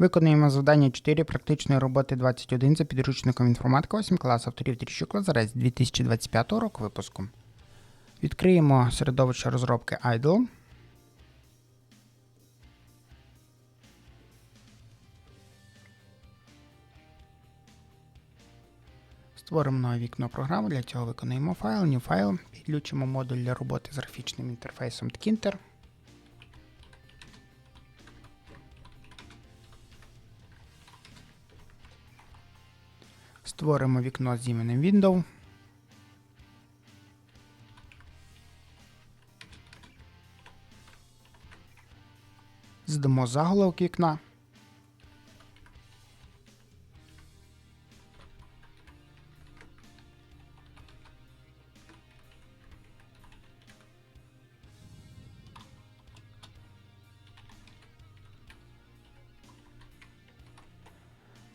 Виконуємо завдання 4 практичної роботи 21 за підручником інформатика 8 клас авторів Тріщук Лазарець 2025 року випуску. Відкриємо середовище розробки IDLE. Створимо нове вікно програми. Для цього виконуємо файл, new файл, підключимо модуль для роботи з графічним інтерфейсом Tkinter. Створимо вікно з іменем Window. Здамо заголовок вікна.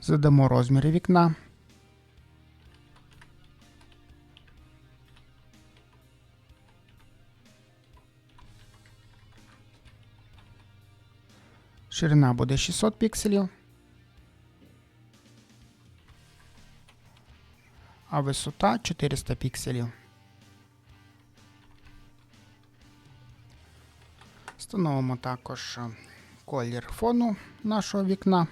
Задамо розміри вікна. Ширина буде 600 пікселів. А висота 400 пікселів. Встановимо також колір фону нашого вікна.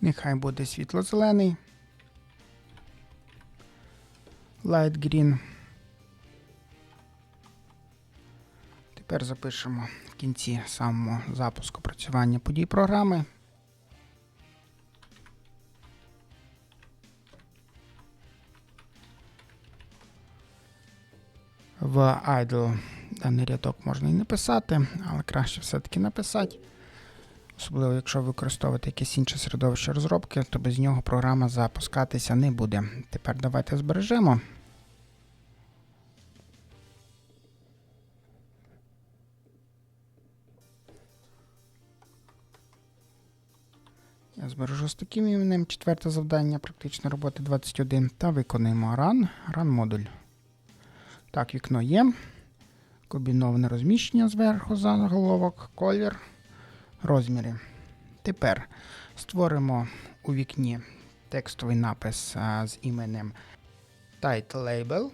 Нехай буде світло-зелений. Light green. Тепер запишемо в кінці самого запуску працювання подій програми. В idle даний рядок можна і не писати, але краще все-таки написати. Особливо, якщо ви використовуєте якесь інше середовище розробки, то без нього програма запускатися не буде. Тепер давайте збережемо. Я збережу з таким іменем четверте завдання практичної роботи 21 та виконуємо run, run модуль. Так, вікно є. Комбіноване розміщення зверху заголовок, колір розміри. Тепер створимо у вікні текстовий напис з іменем Title Label.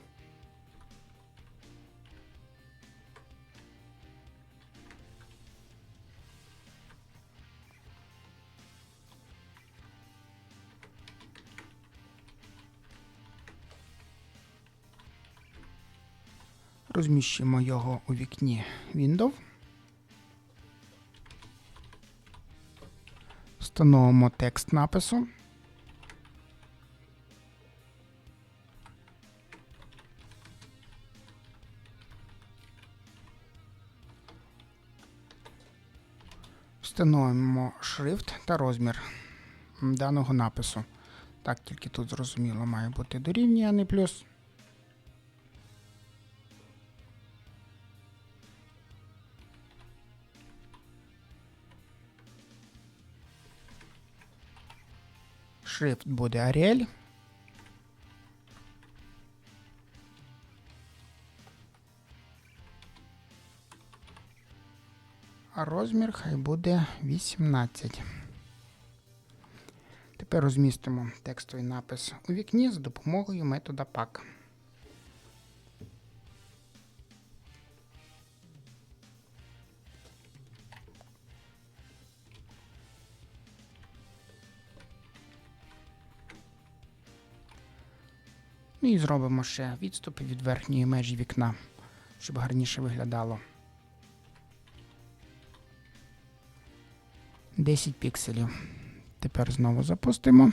Розміщимо його у вікні Windows. Встановимо текст напису. Встановимо шрифт та розмір даного напису. Так, тільки тут зрозуміло має бути дорівнює, а не плюс. Шрифт буде Arial. А розмір хай буде 18. Тепер розмістимо текстовий напис у вікні за допомогою метода pack. Ну і зробимо ще відступи від верхньої межі вікна, щоб гарніше виглядало. 10 пікселів. Тепер знову запустимо.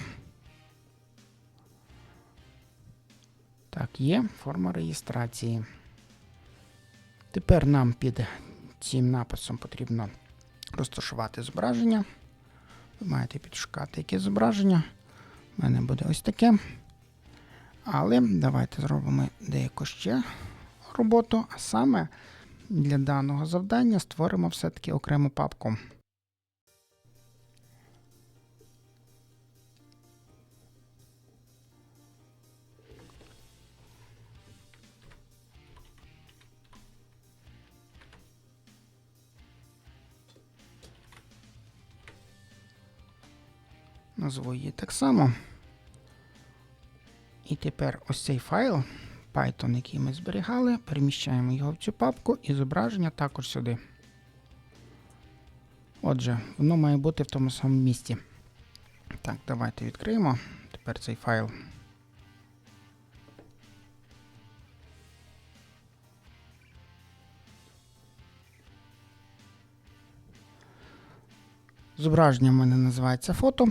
Так, є форма реєстрації. Тепер нам під цим написом потрібно розташувати зображення. Ви маєте підшукати яке зображення. У мене буде ось таке. Але давайте зробимо деяку ще роботу, а саме для даного завдання створимо все-таки окрему папку. Назву її так само. І тепер ось цей файл Python, який ми зберігали, переміщаємо його в цю папку і зображення також сюди. Отже, воно має бути в тому самому місці. Так, давайте відкриємо тепер цей файл. Зображення в мене називається фото.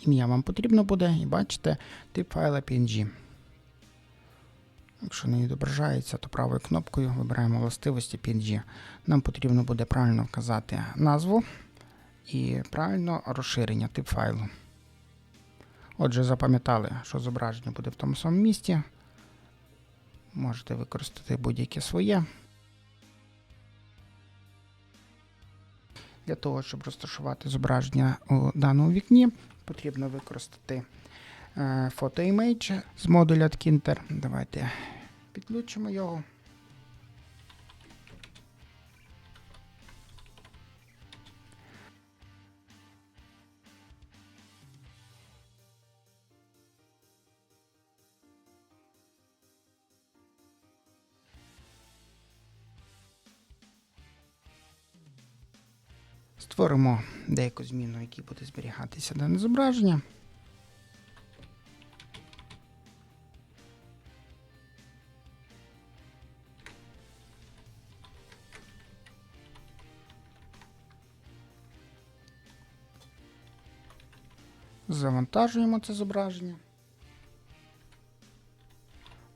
Ім'я вам потрібно буде, і бачите тип файла PNG. Якщо не відображається, то правою кнопкою вибираємо властивості PNG. Нам потрібно буде правильно вказати назву і правильно розширення тип файлу. Отже, запам'ятали, що зображення буде в тому самому місці. Можете використати будь-яке своє. Для того, щоб розташувати зображення у даному вікні, потрібно використати фотоімейдж з модуля Tkinter. Давайте підключимо його. Створимо деяку зміну, в якій буде зберігатися дане зображення. Завантажуємо це зображення.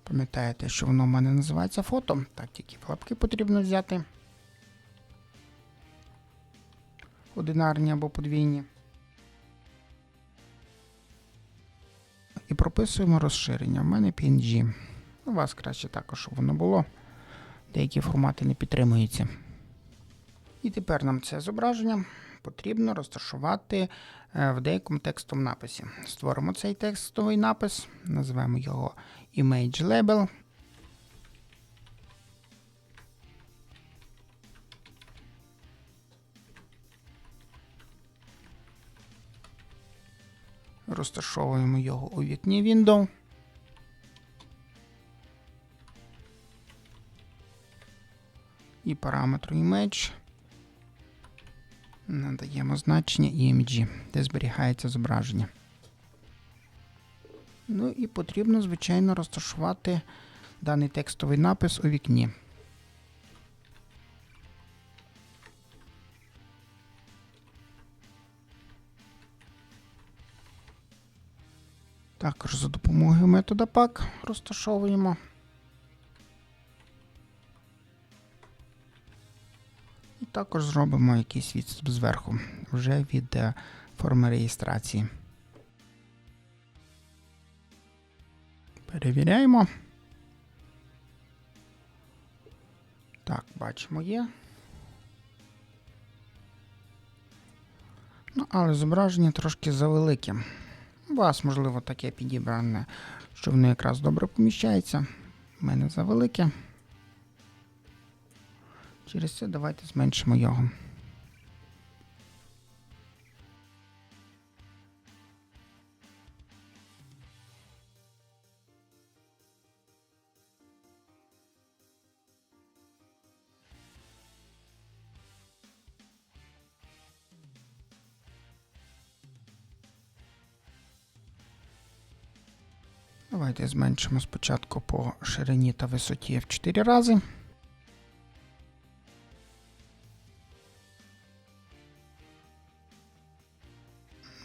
Пам'ятаєте, що воно в мене називається фото. Так, тільки лапки потрібно взяти. Одинарні або подвійні. І прописуємо розширення. У мене PNG. У вас краще також, щоб воно було. Деякі формати не підтримуються. І тепер нам це зображення потрібно розташувати е, в деякому текстовому написі. Створимо цей текстовий напис, назвемо його Image Label. Розташовуємо його у вікні Window. І параметру Image надаємо значення IMG, де зберігається зображення. Ну і потрібно, звичайно, розташувати даний текстовий напис у вікні. Також за допомогою метода PAC розташовуємо. І також зробимо якийсь відступ зверху, вже від е, форми реєстрації. Перевіряємо. Так, бачимо є. Ну, але зображення трошки завелике. У вас, можливо, таке підібране, що воно якраз добре поміщається. У мене завелике. Через це давайте зменшимо його. Давайте зменшимо спочатку по ширині та висоті в 4 рази.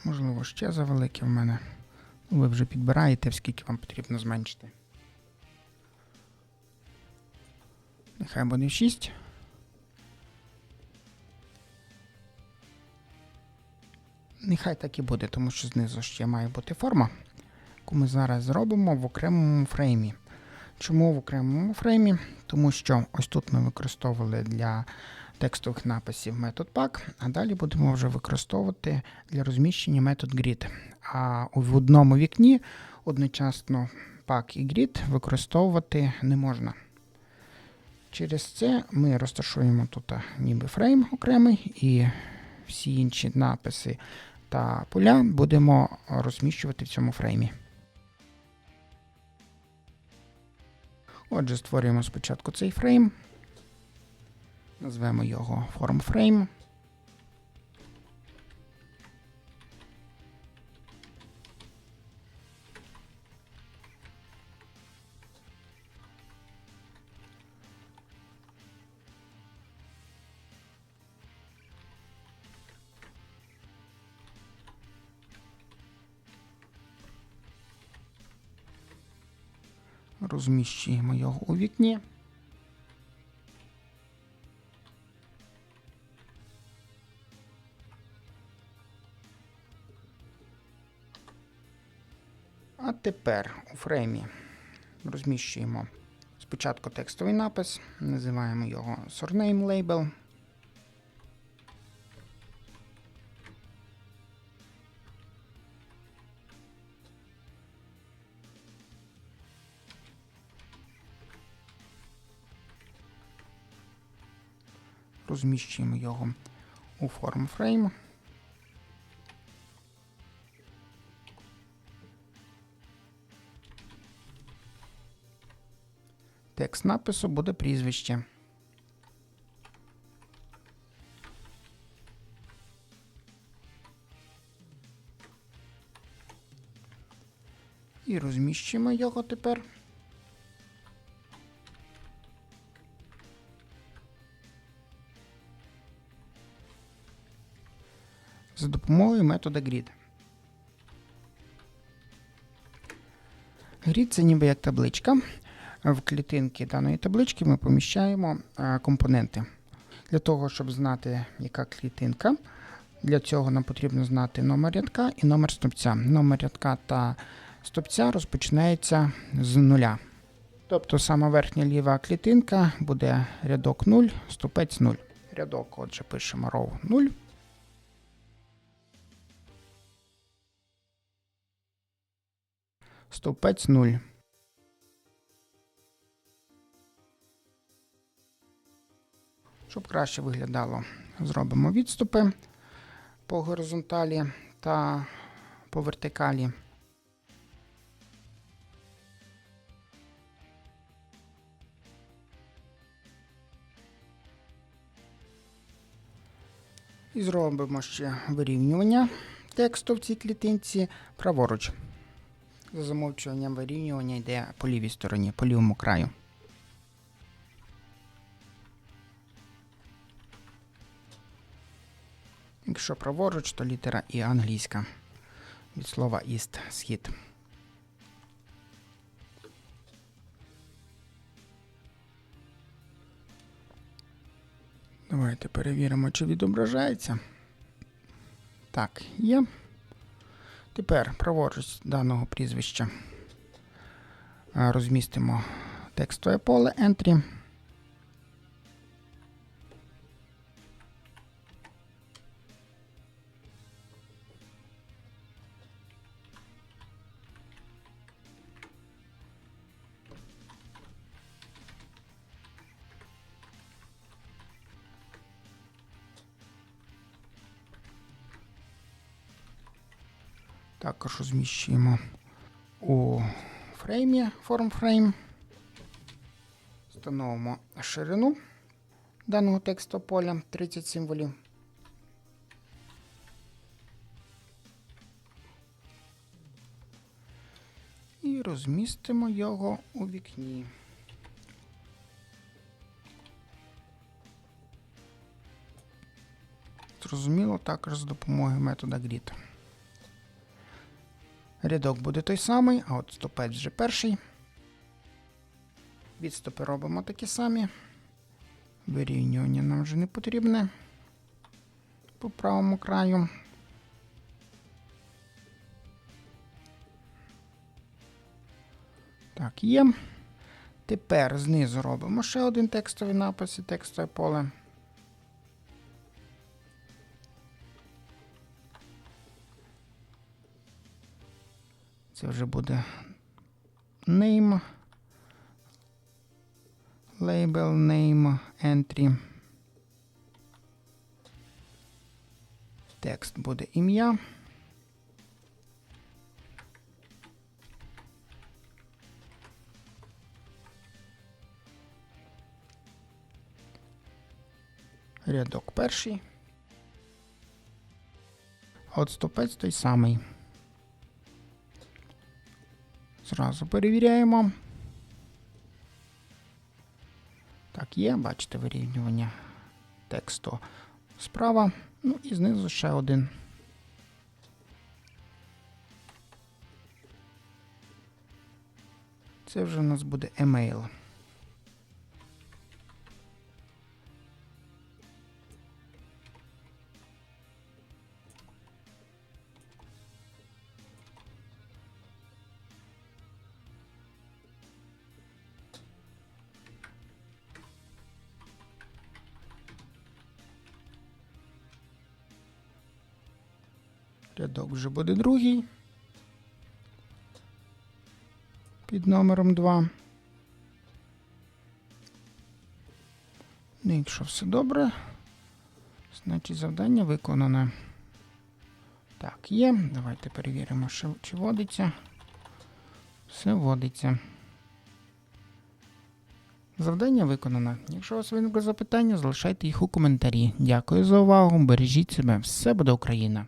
Можливо, ще завелике в мене. Ви вже підбираєте, скільки вам потрібно зменшити. Нехай буде 6. Нехай так і буде, тому що знизу ще має бути форма, яку ми зараз зробимо в окремому фреймі. Чому в окремому фреймі? Тому що ось тут ми використовували для текстових написів метод pack, а далі будемо вже використовувати для розміщення метод grid. А в одному вікні одночасно pack і grid використовувати не можна. Через це ми розташуємо тут ніби фрейм окремий, і всі інші написи та поля будемо розміщувати в цьому фреймі. Отже, створюємо спочатку цей фрейм. Назвемо його FormFrame. Розміщуємо його у вікні. А тепер у фреймі розміщуємо спочатку текстовий напис, називаємо його surname label. Розміщуємо його у FormFrame. Текст напису буде прізвище. І розміщуємо його тепер. За допомогою метода grid. Grid це ніби як табличка. В клітинки даної таблички ми поміщаємо е, компоненти. Для того, щоб знати, яка клітинка, для цього нам потрібно знати номер рядка і номер стопця. Номер рядка та стопця розпочинається з нуля. Тобто сама верхня ліва клітинка буде рядок 0, стопець 0. Рядок, отже, пишемо row 0. Стовпець 0. Щоб краще виглядало, зробимо відступи по горизонталі та по вертикалі. І зробимо ще вирівнювання тексту в цій клітинці праворуч. За замовчуванням вирівнювання йде по лівій стороні, по лівому краю. Якщо праворуч, то літера І англійська. Від слова East – схід. Давайте перевіримо, чи відображається. Так, є. Тепер праворуч даного прізвища розмістимо текстове поле Entry. Розміщуємо у фреймі FormFrame. Встановимо ширину даного тексту поля 30 символів. І розмістимо його у вікні. Зрозуміло, також з допомогою метода grid. Рядок буде той самий, а от стопець вже перший. Відступи робимо такі самі. Вирівнювання нам вже не потрібне по правому краю. Так, є. Тепер знизу робимо ще один текстовий напис і текстове поле. Це вже буде name, label, name, entry. Текст буде ім'я. Рядок перший. От стопець той самий. Зразу перевіряємо. Так, є, бачите, вирівнювання тексту справа. Ну і знизу ще один. Це вже у нас буде емейл. Вже буде другий. Під номером 2. Ну, якщо все добре, значить завдання виконане. Так, є. Давайте перевіримо, чи водиться. Все водиться. Завдання виконано. Якщо у вас виникли запитання, залишайте їх у коментарі. Дякую за увагу. Бережіть себе. Все буде Україна!